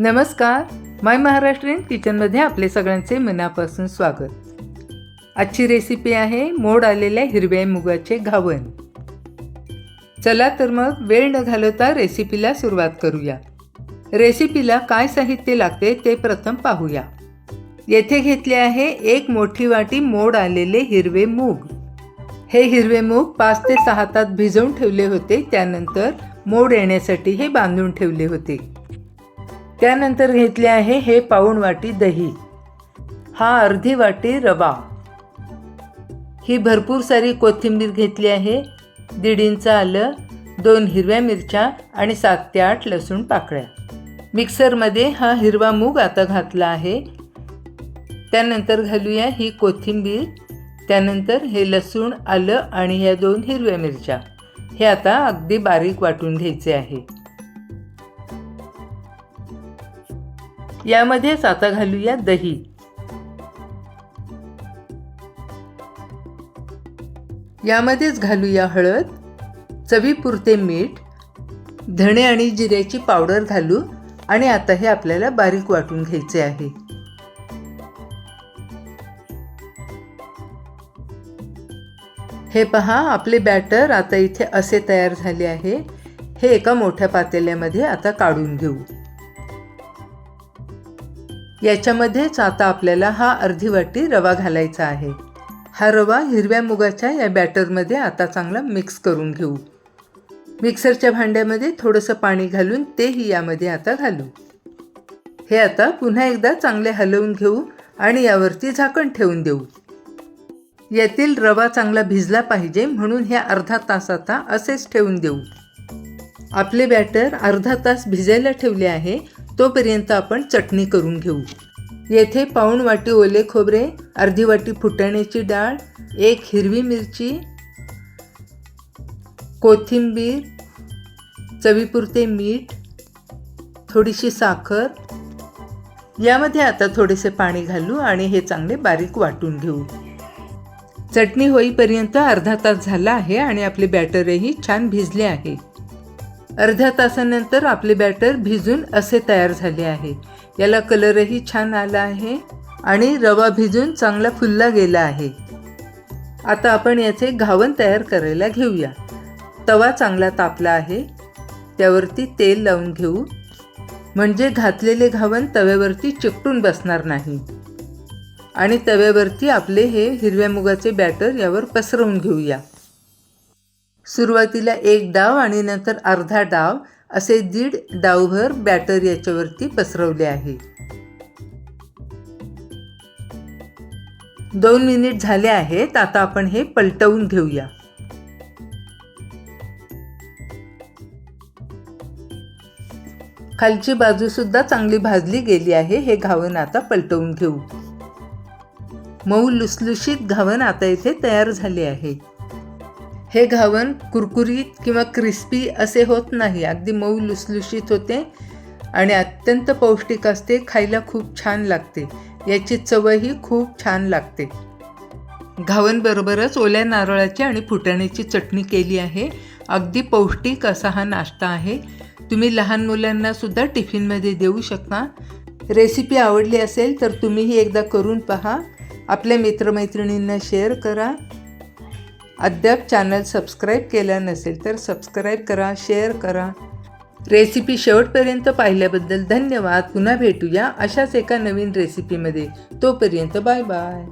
नमस्कार. माय महाराष्ट्रीयन किचनमध्ये आपले सगळ्यांचे मनापासून स्वागत. आजची रेसिपी आहे मोड आलेल्या हिरव्या मुगाचे घावन. चला तर मग वेळ न घालवता रेसिपीला सुरुवात करूया. रेसिपीला काय साहित्य लागते ते प्रथम पाहूया. येथे घेतले आहे एक मोठी वाटी मोड आलेले हिरवे मूग. हे हिरवे मूग पाच ते सहा तास भिजवून ठेवले होते त्यानंतर मोड येण्यासाठी हे बांधून ठेवले होते. त्यानंतर घेतले आहे हे पाऊण वाटी दही. हा अर्धी वाटी रवा. ही भरपूर सारी कोथिंबीर घेतली आहे. दीड इंच आलं दोन हिरव्या मिरच्या आणि सात ते आठ लसूण पाकळ्या. मिक्सरमध्ये हा हिरवा मूग आता घातला आहे. त्यानंतर घालूया ही कोथिंबीर. त्यानंतर हे लसूण आलं आणि ह्या दोन हिरव्या मिरच्या. हे आता अगदी बारीक वाटून घ्यायचे आहे. यामध्येच आता घालूया दही. यामध्येच घालूया हळद चवीपुरते मीठ धणे आणि जिऱ्याची पावडर घालू आणि आता हे आपल्याला बारीक वाटून घ्यायचे आहे. हे पहा आपले बॅटर आता इथे असे तयार झाले आहे. हे एका मोठ्या पातेल्यामध्ये आता काढून घेऊ. याच्यामध्येच आता आपल्याला हा अर्धी वाटी रवा घालायचा आहे. हा रवा हिरव्या मुगाच्या या बॅटरमध्ये आता चांगला मिक्स करून घेऊ. मिक्सरच्या भांड्यामध्ये थोडंसं पाणी घालून तेही यामध्ये आता घालू. हे आता पुन्हा एकदा चांगले हलवून घेऊ आणि यावरती झाकण ठेवून देऊ. यातील रवा चांगला भिजला पाहिजे म्हणून हे अर्धा तास आता असेच ठेवून देऊ. आपले बॅटर अर्धा तास भिजायला ठेवले आहे तोपर्यंत आपण चटणी करून घेऊ. येथे पाऊण वाटी ओले खोबरे अर्धी वाटी फुटाण्याची डाळ एक हिरवी मिरची कोथिंबीर चवीपुरते मीठ थोडीशी साखर. यामध्ये आता थोडेसे पाणी घालू आणि हे चांगले बारीक वाटून घेऊ. चटणी होईपर्यंत अर्धा तास झाला आहे आणि आपले बॅटरही छान भिजले आहे. अर्ध्या तासानंतर आपले बॅटर भिजून असे तयार झाले आहे. याला कलरही छान आला आहे आणि रवा भिजून चांगला फुलला गेला आहे. आता आपण याचे घावन तयार करायला घेऊया. तवा चांगला तापला आहे. त्यावरती तेल लावून घेऊ. म्हणजे घातलेले घावन तव्यावरती चिकटून बसणार नाही. आणि तव्यावरती आपले हे हिरव्या मुगाचे बॅटर यावर पसरवून घेऊया. सुरुवातीला एक डाव आणि नंतर अर्धा डाव असे दीड डावभर बॅटर याच्यावरती पसरवले आहे. दोन मिनिट झाले आहेत आता आपण हे पलटवून घेऊया. खालची बाजू सुद्धा चांगली भाजली गेली आहे हे घावन आता पलटवून घेऊ. मऊ लुसलुशीत घावन आता इथे तयार झाले आहे. हे घावन कुरकुरीत किंवा क्रिस्पी असे होत नाही. अगदी मऊ लुसलुशीत होते आणि अत्यंत पौष्टिक असते. खायला खूप छान लागते. याची चवही खूप छान लागते. घावनबरोबरच ओल्या नारळाची आणि फुटाण्याची चटणी केली आहे. अगदी पौष्टिक असा हा नाश्ता आहे. तुम्ही लहान मुलांना सुद्धा टिफिनमध्ये देऊ शकता. रेसिपी आवडली असेल तर तुम्हीही एकदा करून पहा. आपल्या मित्रमैत्रिणींना शेअर करा. अद्याप चॅनल सबस्क्राईब केलं नसेल तर सबस्क्राईब करा शेअर करा. रेसिपी शेवटपर्यंत पाहिल्याबद्दल धन्यवाद. पुन्हा भेटूया अशाच एका नवीन रेसिपीमध्ये. तोपर्यंत बाय बाय.